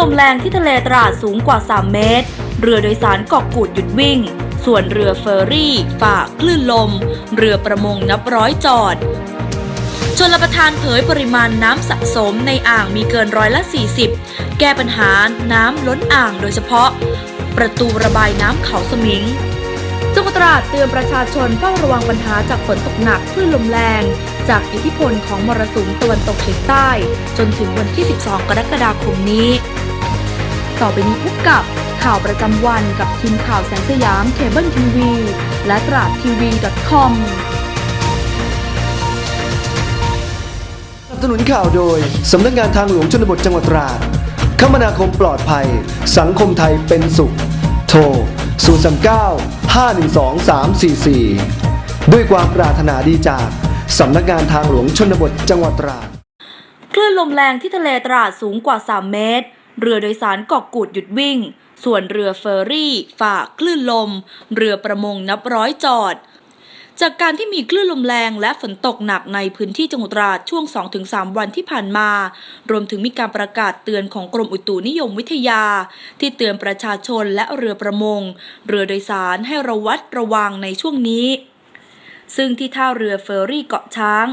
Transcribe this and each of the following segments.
ลมแรงที่ทะเลตราดสูงกว่า 3 เมตร เรือโดยสารเกาะกูดหยุดวิ่ง ส่วนเรือเฟอร์รี่ ฝ่าคลื่นลม เรือประมงนับร้อยจอดชนรประทานเผยปริมาณน้ำสะสมในอ่างมีเกินร้อยละ 40 แก้ปัญหาน้ำล้นอ่างโดยเฉพาะ ประตูระบายน้ำเขาสมิงจังหวัดตราดเตือนประชาชนเฝ้าระวังปัญหาจากฝนตกหนักคลื่นลมแรง จากอิทธิพลของมรสุมตะวันตกเฉียงใต้ จนถึงวันที่ 12 กรกฎาคมนี้ ต่อไปนี้พบกับข่าวประจำวันกับทีมข่าวแสงสยามเคเบิลทีวีและตราดทีวี .com สนับสนุนข่าวโดย สำนักงานทางหลวงชนบทจังหวัดตราดคมนาคมปลอดภัย สังคมไทยเป็นสุข โทร 039 512 344 ด้วยความปรารถนาดีจาก สำนักงานทางหลวงชนบทจังหวัดตราดคลื่นลมแรงที่ทะเลตราดสูงกว่า 3 เมตร เรือโดยสารเกาะกูดหยุดวิ่ง ส่วนเรือเฟอร์รี่ ฝ่าคลื่นลม เรือประมงนับร้อยจอด จากการที่มีคลื่นลมแรงและฝนตกหนักในพื้นที่จังหวัดตราดช่วง 2-3 วันที่ผ่านมา รวมถึงมีการประกาศเตือนของกรมอุตุนิยมวิทยา ที่เตือนประชาชนและเรือประมง เรือโดยสารให้ระวัดระวังในช่วงนี้ ซึ่งที่ท่าเรือเฟอร์รี่เกาะช้าง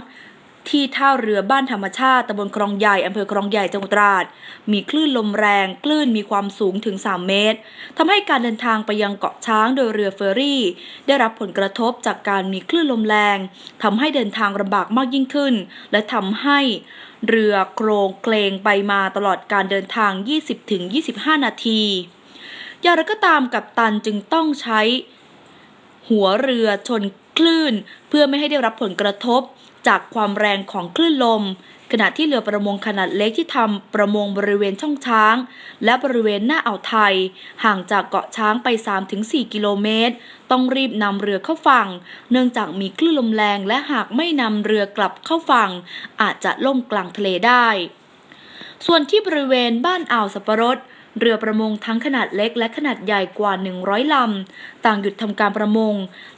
ที่ท่าเรือบ้านธรรมชาติตำบลคลองใหญ่อำเภอคลองใหญ่จังหวัดตราด มีคลื่นลมแรง คลื่นมีความสูงถึง 3 เมตรทำให้การเดินทางไปยังเกาะช้างโดยเรือเฟอร์รี่ ได้รับผลกระทบจากการมีคลื่นลมแรงทำให้เดินทางลำบากมากยิ่งขึ้น และทำให้เรือโครงเคลงไปมาตลอดการเดินทาง 20-25 นาทีอย่างไรก็ตามกับตันจึงต้องใช้ หัวเรือชนคลื่น เพื่อไม่ให้ได้รับผลกระทบ จากความแรงของคลื่นลม ขณะที่เรือประมงขนาดเล็กที่ทำประมงบริเวณช่องช้าง และบริเวณหน้าอ่าวไทย ห่างจากเกาะช้างไป 3-4 กิโลเมตร ต้องรีบนำเรือเข้าฝั่ง เนื่องจากมีคลื่นลมแรงและหากไม่นำเรือกลับเข้าฝั่ง อาจจะล่มกลางทะเลได้ ส่วนที่บริเวณบ้านอ่าวสับปะรด เรือประมงทั้งขนาดเล็กและขนาดใหญ่กว่า 100 ลำ ต่างหยุดทำการประมง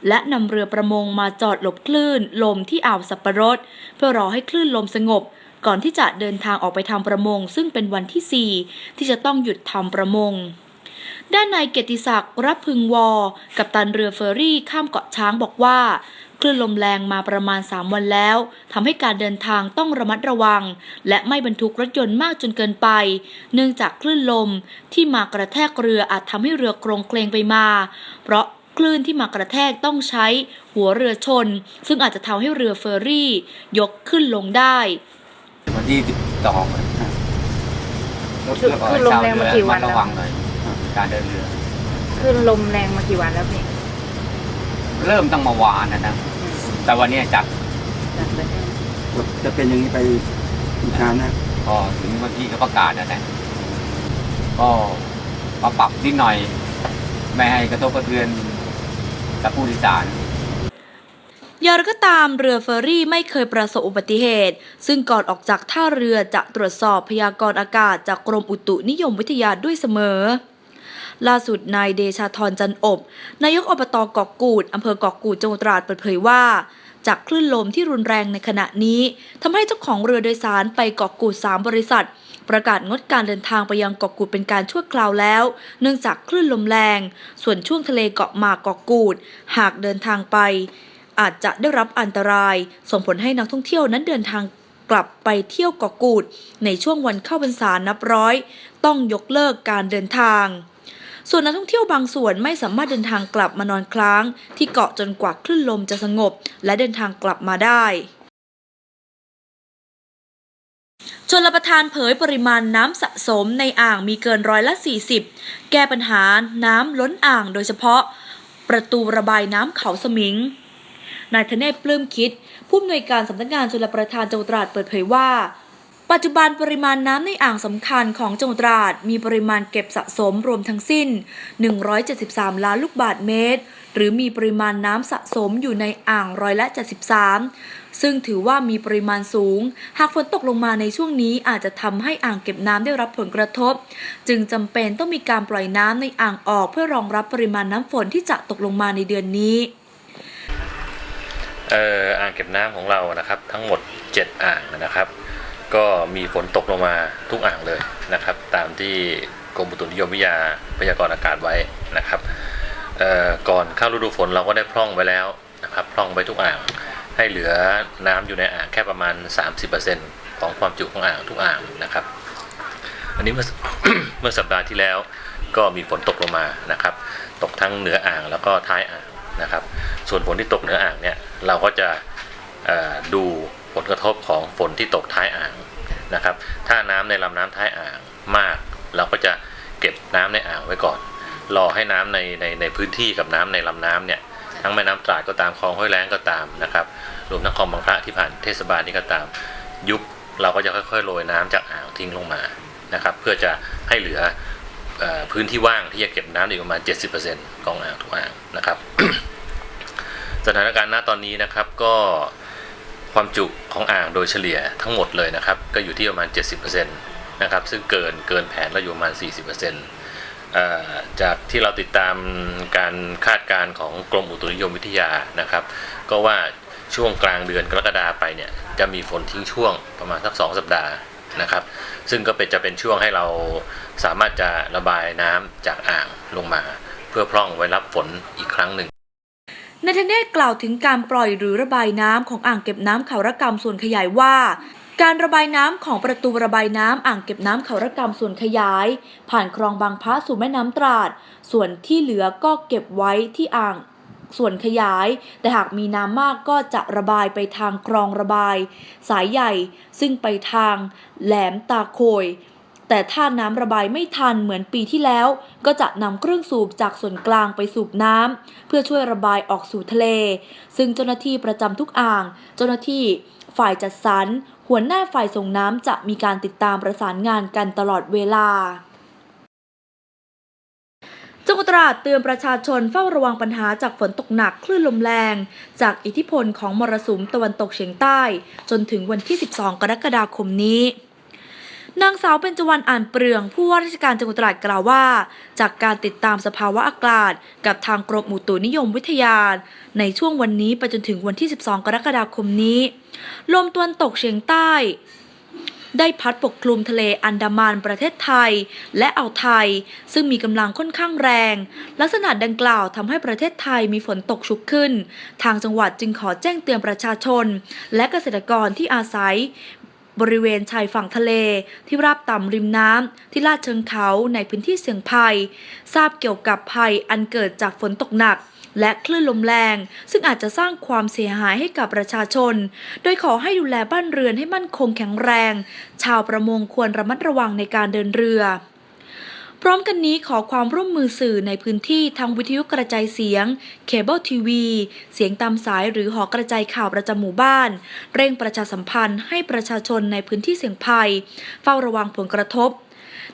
และนำเรือประมงมาจอดหลบคลื่น ลมที่อ่าวสับปะรด เพื่อรอให้คลื่นลมสงบ ก่อนที่จะเดินทางออกไปทำประมง ซึ่งเป็นวันที่ 4 ที่จะต้องหยุดทำประมงด้านนายเกียรติศักดิ์รับพึงวอ กับตันเรือเฟอร์รี่ข้ามเกาะช้างบอกว่า คลื่นลมแรงมาประมาณ 3 วันแล้วทำให้การเดินทางต้องระมัดระวัง และไม่บรรทุกรถยนต์มากจนเกินไป เนื่องจากคลื่นลมที่มากระแทกเรืออาจทำให้เรือโครงเคลงไปมา เพราะคลื่นที่มากระแทกต้องใช้หัวเรือชน ซึ่งอาจจะทำให้เรือเฟอร์รี่ ยกขึ้นลงได้ วันที่สิบสองคือคือลมแรงมากี่วันแล้วระวังหน่อยการเดินเรือ ขึ้นลมแรงมากี่วันแล้วพี่ เริ่มตั้งเมาวานนะนะแต่วันนี้จัดจะเป็นอย่างนี้ไปอีกนานนะก็ถึงวันที่เขาประกาศนะนะก็มาปรับนิดหน่อย ไม่ให้กระทบกระเทือนกับผู้โดยสารอย่างไรก็ตามเรือเฟอร์รี่ไม่เคยประสบอุบัติเหตุ ซึ่งก่อนออกจากท่าเรือจะตรวจสอบพยากรณ์อากาศจากกรมอุตุนิยมวิทยาด้วยเสมอ ล่าสุดนายเดชาธรจันอบ นายกอบตเกาะกูดอำเภอเกาะกูดจังหวัดตราดเปิดเผยว่า จากคลื่นลมที่รุนแรงในขณะนี้ทำให้เจ้าของเรือโดยสารไปเกาะกูด3บริษัท ประกาศงดการเดินทางไปยังเกาะกูดเป็นการชั่วคราวแล้ว เนื่องจากคลื่นลมแรง ส่วนช่วงทะเลเกาะหมากเกาะกูด หากเดินทางไป อาจจะได้รับอันตราย ส่งผลให้นักท่องเที่ยวนั้นเดินทางกลับไปเที่ยวเกาะกูด ในช่วงวันเข้าพรรษานับร้อย ต้องยกเลิกการเดินทาง ส่วนนักท่องเที่ยวบางส่วนไม่สามารถเดินทางกลับมานอนค้าง ที่เกาะจนกว่าคลื่นลมจะสงบ และเดินทางกลับมาได้ชนรประทานเผยปริมาณน้ำสะสมในอ่างมีเกินร้อยละ 40 แก้ปัญหาน้ำล้นอ่างโดยเฉพาะ ประตูระบายน้ำเขาสมิง นายธเนศปลื้มคิด ผู้อำนวยการสำนักงานชลประทานจังหวัดตราดเปิดเผยว่า ปัจจุบันปริมาณน้ำในอ่างสำคัญของจังหวัดตราดมีปริมาณเก็บสะสมรวมทั้งสิ้น 173 ล้านลูกบาทเมตร หรือมีปริมาณน้ำสะสมอยู่ในอ่างร้อยละ 73 ซึ่งถือว่ามีปริมาณสูง หากฝนตกลงมาในช่วงนี้อาจจะทำให้อ่างเก็บน้ำได้รับผลกระทบ จึงจำเป็นต้องมีการปล่อยน้ำในอ่างออกเพื่อรองรับปริมาณน้ำฝนที่จะตกลงมาในเดือนนี้เอ่ออ่างเก็บน้ำของเรานะครับทั้งหมด 7 อ่างนะครับ ก็มีฝนตกลงมาทุกอ่างเลยนะครับ ตามที่กรมอุตุนิยมวิทยาพยากรณ์อากาศไว้นะครับก่อนเข้าฤดูฝนเราก็ได้พร่องไว้แล้วนะครับพร่องไว้ทุกอ่างให้เหลือน้ำอยู่ในอ่างแค่ประมาณ 30%ของความจุของอ่างทุกอ่างนะครับ อันนี้เมื่อเมื่อสัปดาห์ที่แล้วก็มีฝนตกลงมานะครับ ตกทั้งเหนืออ่างแล้วก็ท้ายอ่างนะครับ ส่วนฝนที่ตกเหนืออ่างเนี่ยเราก็จะดู ผลกระทบของฝนที่ตกท้ายอ่างนะครับ ถ้าน้ำในลำน้ำท้ายอ่างมาก เราก็จะเก็บน้ำในอ่างไว้ก่อน รอให้น้ำในในในพื้นที่กับน้ำในลำน้ำเนี่ยทั้งแม่น้ำตราดก็ตามคลองห้วยแล้งก็ตามนะครับรวมทั้งคลองบางพระที่ผ่านเทศบาลนี่ก็ตาม ยุบเราก็จะค่อยๆโรยน้ำจากอ่างทิ้งลงมานะครับ เพื่อจะให้เหลือเอ่อพื้นที่ว่างที่จะเก็บน้ำอยู่ประมาณ 70%ของอ่างทุกอ่างนะครับ สถานการณ์ณตอนนี้นะครับก็ ความจุของอ่างโดยเฉลี่ยทั้งหมดเลยนะครับ ก็อยู่ที่ประมาณ 70%นะครับ ซึ่งเกินเกินแผนเราอยู่ประมาณ 40%จากที่เราติดตามการคาดการณ์ของกรมอุตุนิยมวิทยานะครับ ก็ว่าช่วงกลางเดือนกรกฎาไปเนี่ยจะมีฝนทิ้งช่วงประมาณสักสองสัปดาห์นะครับ ซึ่งก็เป็นจะเป็นช่วงให้เราสามารถจะระบายน้ำจากอ่างลงมา เพื่อพร่องไว้รับฝนอีกครั้งหนึ่ง นายธเนศกล่าวถึงการปล่อยหรือระบายน้ำของอ่างเก็บน้ำเขาระกำส่วนขยายว่า การระบายน้ำของประตูระบายน้ำอ่างเก็บน้ำเขาระกำส่วนขยาย ผ่านคลองบางพระสู่แม่น้ำตราด ส่วนที่เหลือก็เก็บไว้ที่อ่างส่วนขยาย แต่หากมีน้ำมากก็จะระบายไปทางคลองระบาย สายใหญ่ซึ่งไปทางแหลมตาโคย แต่ถ้าน้ำระบายไม่ทันเหมือนปีที่แล้ว ก็จะนำเครื่องสูบจากส่วนกลางไปสูบน้ำเพื่อช่วยระบายออกสู่ทะเล ซึ่งเจ้าหน้าที่ประจำทุกอ่าง เจ้าหน้าที่ฝ่ายจัดสรรหัวหน้าฝ่ายส่งน้ำจะมีการติดตามประสานงานกันตลอดเวลาจังหวัดตราดเตือนประชาชนเฝ้าระวังปัญหาจากฝนตกหนักคลื่นลมแรง จากอิทธิพลของมรสุมตะวันตกเฉียงใต้ จนถึงวันที่ 12 กรกฎาคมนี้ นางสาวเบญจวรรณอ่านเปลืองผู้ว่าราชการจังหวัดตราดกล่าวว่า จากการติดตามสภาวะอากาศ กับทางกรมอุตุนิยมวิทยา ในช่วงวันนี้ไปจนถึงวันที่ 12 กรกฎาคมนี้ ลมตะวันตกเฉียงใต้ ได้พัดปกคลุมทะเลอันดามันประเทศไทย และอ่าวไทย ซึ่งมีกำลังค่อนข้างแรง ลักษณะดังกล่าวทำให้ประเทศไทยมีฝนตกชุกขึ้น ทางจังหวัดจึงขอแจ้งเตือนประชาชน และเกษตรกรที่อาศัย บริเวณชายฝั่งทะเล ที่ราบต่ำริมน้ำที่ลาดเชิงเขาในพื้นที่เสี่ยงภัย ทราบเกี่ยวกับภัยอันเกิดจากฝนตกหนักและคลื่นลมแรง ซึ่งอาจจะสร้างความเสียหายให้กับประชาชน โดยขอให้ดูแลบ้านเรือนให้มั่นคงแข็งแรง ชาวประมงควรระมัดระวังในการเดินเรือ พร้อมกันนี้ขอความร่วมมือสื่อในพื้นที่ทางวิทยุกระจายเสียง เคเบิลทีวี เสียงตามสายหรือหอกระจายข่าวประจำหมู่บ้าน เร่งประชาสัมพันธ์ให้ประชาชนในพื้นที่เสี่ยงภัย เฝ้าระวังผลกระทบ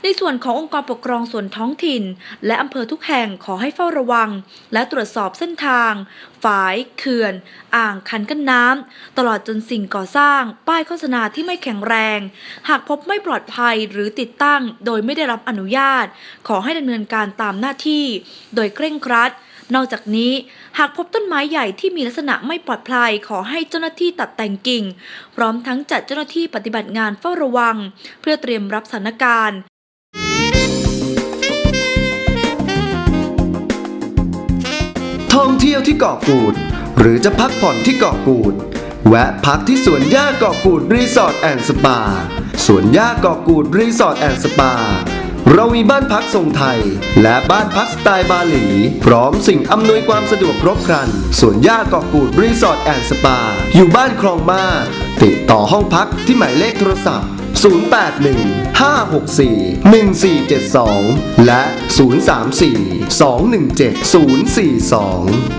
ในส่วนขององค์กรปกครองส่วนท้องถิ่น และอำเภอทุกแห่งขอให้เฝ้าระวัง และตรวจสอบเส้นทาง ฝาย เขื่อน อ่างคันกั้นน้ำ ตลอดจนสิ่งก่อสร้าง ป้ายโฆษณาที่ไม่แข็งแรง หากพบไม่ปลอดภัยหรือติดตั้ง โดยไม่ได้รับอนุญาต ขอให้ดำเนินการตามหน้าที่ โดยเคร่งครัดนอกจากนี้หากพบต้นไม้ใหญ่ที่มีลักษณะไม่ปลอดภัยขอให้เจ้าหน้าที่ตัดแต่งกิ่ง พร้อมทั้งจัดเจ้าหน้าที่ปฏิบัติงานเฝ้าระวัง เพื่อเตรียมรับสถานการณ์ ท่องเที่ยวที่เกาะกูด หรือจะพักผ่อนที่เกาะกูด แวะพักที่สวนหญ้าเกาะกูดรีสอร์ทแอนด์สปา สวนหญ้าเกาะกูดรีสอร์ทแอนด์สปา เรามีบ้านพักทรงไทย และบ้านพักสไตล์บาหลี พร้อมสิ่งอำนวยความสะดวกครบครัน สวนหญ้าเกาะกูดรีสอร์ทแอนด์สปา อยู่บ้านคลองมาติดต่อห้องพักที่หมายเลขโทรศัพท์ 081 564 1472 และ 034 217 042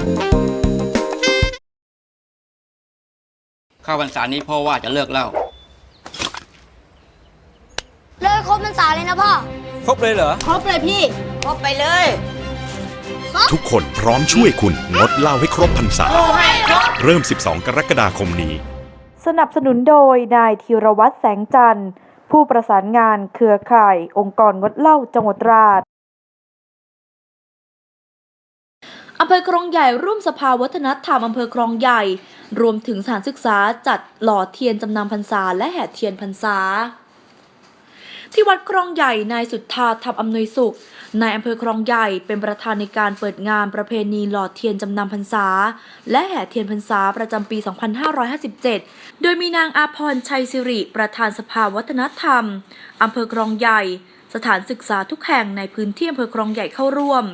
เข้าพรรษานี้พ่อว่าจะเลิกเหล้าเลิกครบพรรษาเลยนะพ่อ ครบเลยเหรอ ครบเลยพี่ ครบไปเลย ทุกคนพร้อมช่วยคุณงดเหล้าให้ครบพรรษา เริ่ม 12 กรกฎาคมนี้ สนับสนุนโดยนายธีรวัตรแสงจันทร์ ผู้ประสานงานเครือข่าย องค์กรงดเหล้าจังหวัดตราดอำเภอครองใหญ่ร่วมสภาวัฒนธรรมอำเภอครองใหญ่ รวมถึงสถานศึกษาจัดหล่อเทียนจำนำพรรษาและแห่เทียนพรรษา ที่วัดครองใหญ่นายสุทธาทำอำนวยสุขนายอำเภอครองใหญ่เป็นประธานในการเปิดงานประเพณีหล่อเทียนจำนำพรรษา และแห่เทียนพรรษาประจำปี 2557 โดยมีนางอาพรชัยสิริ ประธานสภาวัฒนธรรมอำเภอครองใหญ่ สถานศึกษาทุกแห่งในพื้นที่อำเภอครองใหญ่เข้าร่วม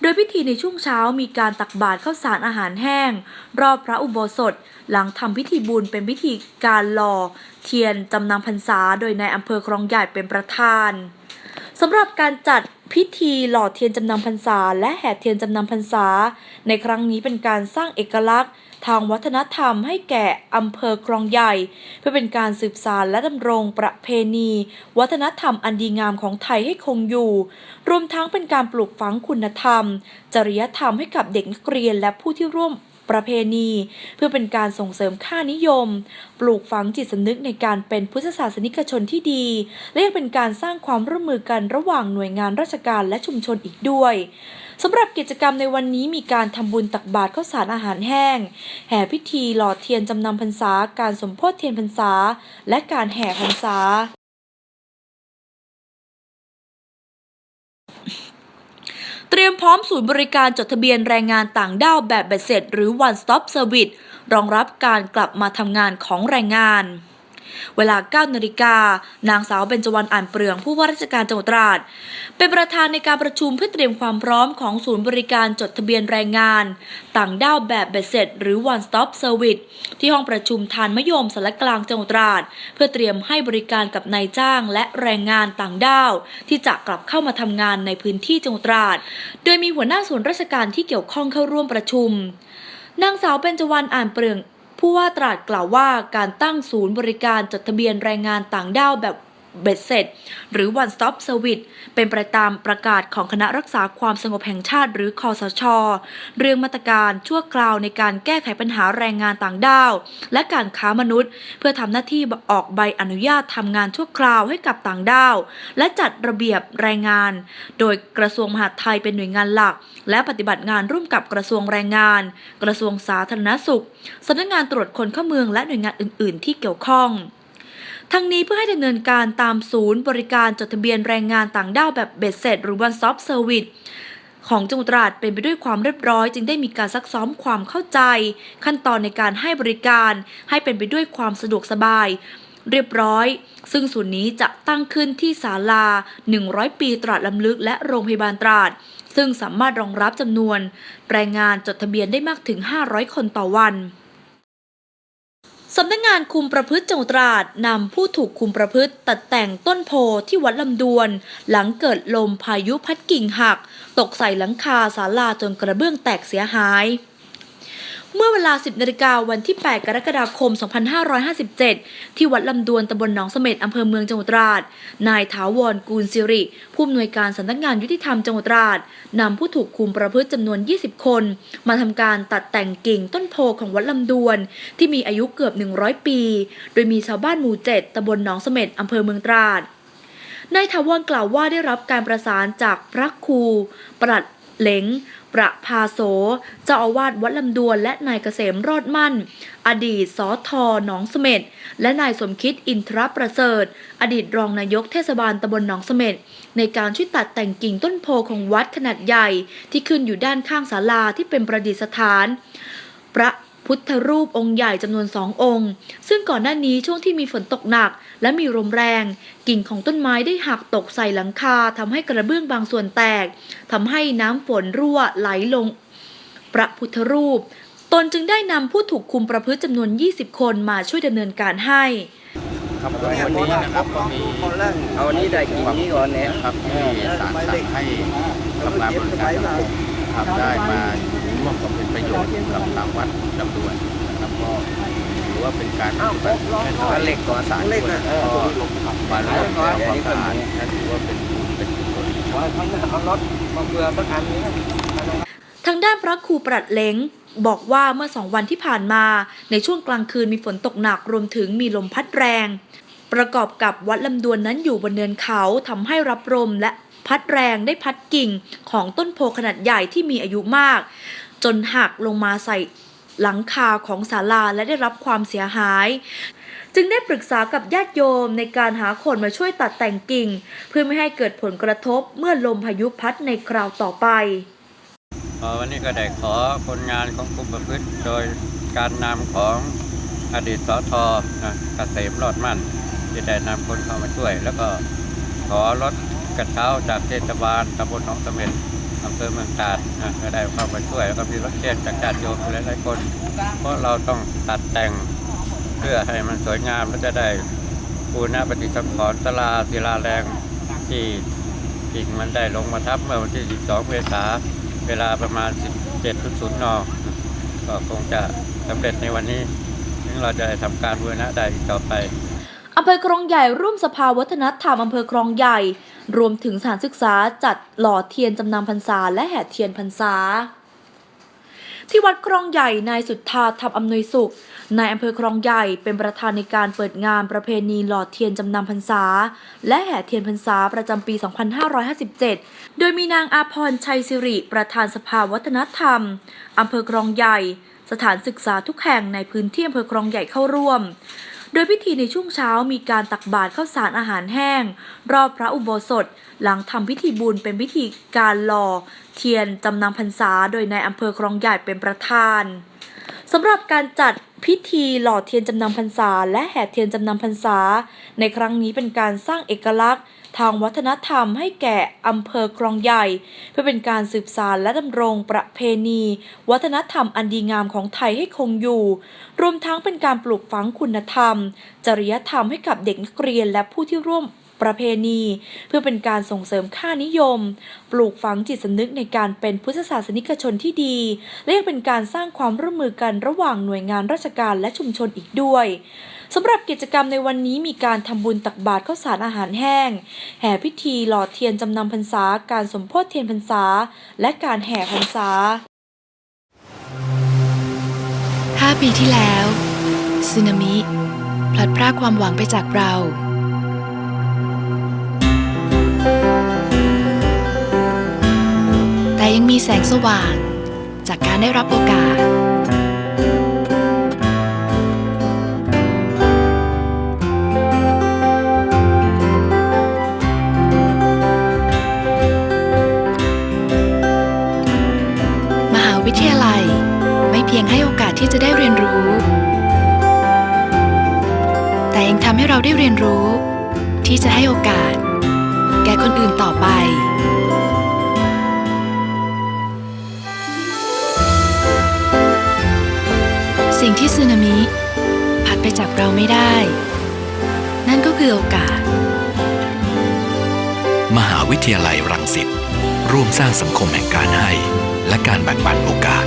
โดยพิธีในช่วงเช้ามีการตักบาตรข้าวสารอาหารแห้ง รอบพระอุโบสถ หลังทำพิธีบุญเป็นพิธีการหล่อเทียนจำนำพรรษา โดยนายอำเภอครองใหญ่เป็นประธาน สำหรับการจัดพิธีหล่อเทียนจำนำพรรษา และแห่เทียนจำนำพรรษา ในครั้งนี้เป็นการสร้างเอกลักษณ์ ทางวัฒนธรรมให้แก่อำเภอครองใหญ่ เพื่อเป็นการสืบสานและดำรงประเพณี วัฒนธรรมอันดีงามของไทยให้คงอยู่ รวมทั้งเป็นการปลูกฝังคุณธรรม จริยธรรมให้กับเด็กนักเรียนและผู้ที่ร่วม ประเพณี เพื่อเป็นการส่งเสริมค่านิยม ปลูกฝังจิตสำนึกในการเป็นพุทธศาสนิกชนที่ดี และยังเป็นการสร้างความร่วมมือกันระหว่างหน่วยงานราชการและชุมชนอีกด้วยสำหรับกิจกรรมในวันนี้มีการทำบุญตักบาตรข้าวสารอาหารแห้ง แห่พิธีหล่อเทียนจำนำพรรษา การสมโพธิเทียนพรรษา และการแห่พรรษา เตรียมพร้อมศูนย์บริการจดทะเบียนแรงงานต่างด้าวแบบเบ็ดเสร็จ หรือ one stop service รองรับการกลับมาทำงานของแรงงาน เวลา 9 นาฬิกา นางสาวเบญจวรรณอ่านเปลืองผู้ว่าราชการจังหวัดตราด เป็นประธานในการประชุมเพื่อเตรียมความพร้อมของศูนย์บริการจดทะเบียนแรงงาน ต่างด้าวแบบเบ็ดเสร็จ หรือ one stop service ที่ห้องประชุมทานมะยมสารกลางจังหวัดตราด เพื่อเตรียมให้บริการกับนายจ้างและแรงงานต่างด้าว ที่จะกลับเข้ามาทำงานในพื้นที่จังหวัดตราด โดยมีหัวหน้าส่วนราชการที่เกี่ยวข้องเข้าร่วมประชุมนางสาวเบญจวรรณอ่านเปลือง ผู้ว่าตราดกล่าวว่าการตั้งศูนย์บริการจดทะเบียนแรงงานต่างด้าวแบบ เบ็ดเสร็จ หรือ one stop service เป็นไปตามประกาศของคณะรักษาความสงบแห่งชาติหรือคอสช เรื่องมาตรการชั่วคราวในการแก้ไขปัญหาแรงงานต่างด้าว และการค้ามนุษย์ เพื่อทำหน้าที่ออกใบอนุญาตทำงานชั่วคราวให้กับต่างด้าว และจัดระเบียบแรงงาน โดยกระทรวงมหาดไทยเป็นหน่วยงานหลัก และปฏิบัติงานร่วมกับกระทรวงแรงงาน กระทรวงสาธารณสุขสำนักงานตรวจคนเข้าเมืองและหน่วยงานอื่น ๆ ที่เกี่ยวข้อง ทั้งนี้เพื่อให้ดำเนินการตามศูนย์บริการจดทะเบียนแรงงานต่างด้าวแบบเบ็ดเสร็จหรือ one stop service ของจังหวัดตราดเป็นไปด้วยความเรียบร้อย จึงได้มีการซักซ้อมความเข้าใจ ขั้นตอนในการให้บริการ ให้เป็นไปด้วยความสะดวกสบาย เรียบร้อย ซึ่งศูนย์นี้จะตั้งขึ้นที่ศาลา 100 ปีตราดลำลึกและโรงพยาบาลตราด ซึ่งสามารถรองรับจำนวน แรงงานจดทะเบียนได้มากถึง 500 คนต่อวัน สำนักงานคุมประพฤติจังหวัดตราดนำผู้ถูกคุมประพฤติตัดแต่งต้นโพที่วัดลำดวน หลังเกิดลมพายุพัดกิ่งหัก ตกใส่หลังคาศาลาจนกระเบื้องแตกเสียหาย เมื่อเวลา 10นาฬิกาวันที่ 8 กรกฎาคม 2557 ที่วัดลำดวนตำบลหนองเสม็ดอำเภอเมืองจังหวัดตราด นายถาวรกูลสิริ ผู้อำนวยการสำนักงานยุติธรรมจังหวัดตราดนำผู้ถูกคุมประพฤติจำนวน 20 คน มาทำการตัดแต่งกิ่งต้นโพของวัดลำดวน ที่มีอายุเกือบ 100 ปี โดยมีชาวบ้านหมู่ 7ตำบลหนองเสม็ดอำเภอเมืองตราดนายถาวรกล่าวว่าได้รับการประสานจากพระครูปรัด เหลงประพาโสเจ้าอาวาสวัดลำดวนและนายเกษมรอดมั่น อดีตสอทอหนองเสม็ดและนายสมคิดอินทรประเสริฐ อดีตรองนายกเทศบาลตำบลหนองเสม็ดในการช่วยตัดแต่งกิ่งต้นโพของวัดขนาดใหญ่ที่ขึ้นอยู่ด้านข้างศาลาที่เป็นประดิษฐาน พระ พุทธรูปองค์ใหญ่จำนวนสององค์ ซึ่งก่อนหน้านี้ช่วงที่มีฝนตกหนัก และมีลมแรง กิ่งของต้นไม้ได้หักตกใส่หลังคาทำให้กระเบื้องบางส่วนแตกทำให้น้ำฝนรั่วไหลลง พระพุทธรูป ตนจึงได้นำผู้ถูกคุมประพฤติจำนวน 20 คนมาช่วยดำเนินการให้ครับวันนี้นะครับก็มีเอาอันนี้ได้กี่นี้ก่อนเนี่ยครับที่ศาลสั่งให้ทำงานบริการสังครับได้มาร่วมกับ ป็นประโยชน์กับทางวัดลำดวนนะครับก็ถือว่าเป็นการปฏิบัติให้ทางเล็กก่อนศาลเล็กด้วยนะก็มาร่วมแก้ความการและถือว่าเป็นบุญเป็นกุศลเอารถมาเบื่อสักอันนี้ทางด้านพระครูปรัดเล้งบอกว่าเมื่อสองวันที่ผ่านมา ในช่วงกลางคืนมีฝนตกหนักรวมถึงมีลมพัดแรง ประกอบกับวัดลำดวนนั้นอยู่บนเนินเขาทำให้รับลมและพัดแรงได้พัดกิ่งของต้นโพขนาดใหญ่ที่มีอายุมาก จนหักลงมาใส่หลังคาของศาลาและได้รับความเสียหาย จึงได้ปรึกษากับญาติโยมในการหาคนมาช่วยตัดแต่งกิ่ง เพื่อไม่ให้เกิดผลกระทบเมื่อลมพายุพัดในคราวต่อไปวันนี้ก็ได้ขอผลงานของคุมประพฤติโดยการนำของอดีตสทนะเกษมรอดมั่นที่ได้นำคนเข้ามาช่วย แล้วก็ขอรถกระเช้าจากเทศบาลตำบลหนองเสม็ด อำเภอเมืองตราดนะก็ได้เข้ามาช่วยแล้วก็มีรถเช็จากญาติโยมหลายๆคน เพราะเราต้องตัดแต่งเพื่อให้มันสวยงามและจะได้ปูนาปฏิสังขรณ์ศาลาศิลาแรงที่กิ่งมันได้ลงมาทับเมื่อวันที่ 12 เมษาเวลาประมาณ 17.0 น ก็คงจะสำเร็จในวันนี้ถึงเราจะได้ทำการบูรณะได้ต่อไปอำเภอครองใหญ่ร่วมสภาวัฒนธรรมอำเภอครองใหญ่ รวมถึงสถานศึกษาจัดหล่อเทียนจำนำพรรษาและแห่เทียนพรรษา ที่วัดครองใหญ่นายสุทธาธรรมอำนวยสุขนายอำเภอครองใหญ่เป็นประธานในการเปิดงานประเพณีหล่อเทียนจำนำพรรษา และแห่เทียนพรรษาประจำปี 2557 โดยมีนางอาพรชัยสิริ ประธานสภาวัฒนธรรมอำเภอครองใหญ่ สถานศึกษาทุกแห่งในพื้นที่อำเภอครองใหญ่เข้าร่วม โดยพิธีในช่วงเช้ามีการตักบาตรข้าวสารอาหารแห้ง รอบพระอุโบสถ หลังทำพิธีบุญเป็นพิธีการหล่อเทียนจำนำพรรษา โดยนายอำเภอครองใหญ่เป็นประธานสำหรับการจัดพิธีหล่อเทียนจำนำพรรษา และแห่เทียนจำนำพรรษา ในครั้งนี้เป็นการสร้างเอกลักษณ์ ทางวัฒนธรรมให้แก่อำเภอครองใหญ่ เพื่อเป็นการสืบสานและดำรงประเพณี วัฒนธรรมอันดีงามของไทยให้คงอยู่ รวมทั้งเป็นการปลูกฝังคุณธรรม จริยธรรมให้กับเด็กนักเรียนและผู้ที่ร่วมประเพณี เพื่อเป็นการส่งเสริมค่านิยม ปลูกฝังจิตสำนึกในการเป็นพุทธศาสนิกชนที่ดี และยังเป็นการสร้างความร่วมมือกันระหว่างหน่วยงานราชการและชุมชนอีกด้วย สำหรับกิจกรรมในวันนี้มีการทำบุญตักบาตรข้าวสารอาหารแห้ง แห่พิธีหล่อเทียนจำนำพรรษา การสมโพธิเทียนพรรษา และการแห่พรรษา 5 ปีที่แล้วสึนามิพลัดพรากความหวังไปจากเราแต่ยังมีแสงสว่างจากการได้รับโอกาส ที่จะได้เรียนรู้ แต่ยังทำให้เราได้เรียนรู้ ที่จะให้โอกาส แก่คนอื่นต่อไปสิ่งที่สึนามิพัดไปจากเราไม่ได้ นั่นก็คือโอกาส มหาวิทยาลัยรังสิตร่วมสร้างสังคมแห่งการให้ และการแบ่งปันโอกาส